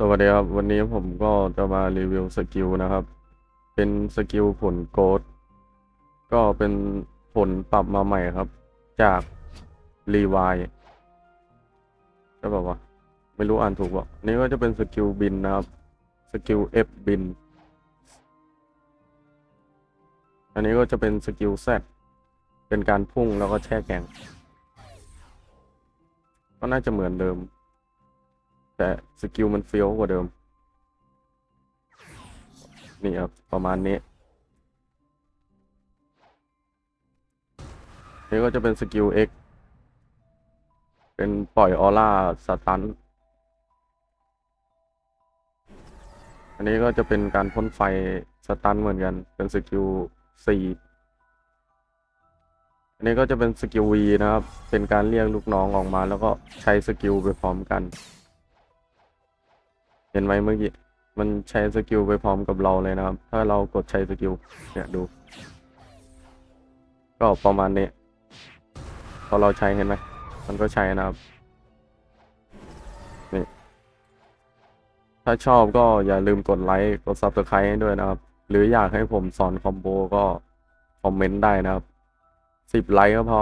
สวัสดีครับ วันนี้ผมก็จะมารีวิวสกิลนะครับ เป็นสกิลผลโกดก็เป็นผลปรับมาใหม่ครับ จากรีวายใช่ป่า ไม่รู้อ่านถูกป่ะนี่ก็จะเป็นสกิลบินนะครับ สกิล F บิน อันนี้ก็จะเป็นสกิล Z เป็นการพุ่งแล้วก็แช่แข็งก็น่าจะเหมือนเดิม แต่สกิลมันเฟี้ยวกว่าเดิม นี่ครับ ประมาณนี้ นี่ก็จะเป็นสกิล X เป็นปล่อยออร่าสตัน อันนี้ก็จะเป็นการพ่นไฟสตันเหมือนกัน เป็นสกิล C อันนี้ก็จะเป็นสกิล V นะครับ เป็นการเรียกลูกน้องออกมา แล้วก็ใช้สกิลไปพร้อมกัน เห็นไหมเมื่อกี้ มันใช้สกิลไปพร้อมกับเราเลยนะครับ ถ้าเรากดใช้สกิลเนี่ยดู ก็ประมาณนี้ พอเราใช้เห็นไหม มันก็ใช้นะครับ นี่ ถ้าชอบก็อย่าลืมกดไลค์ กด Subscribe ให้ด้วยนะครับ หรืออยากให้ผมสอนคอมโบก็คอมเมนต์ได้นะครับ สิบไลค์ก็พอ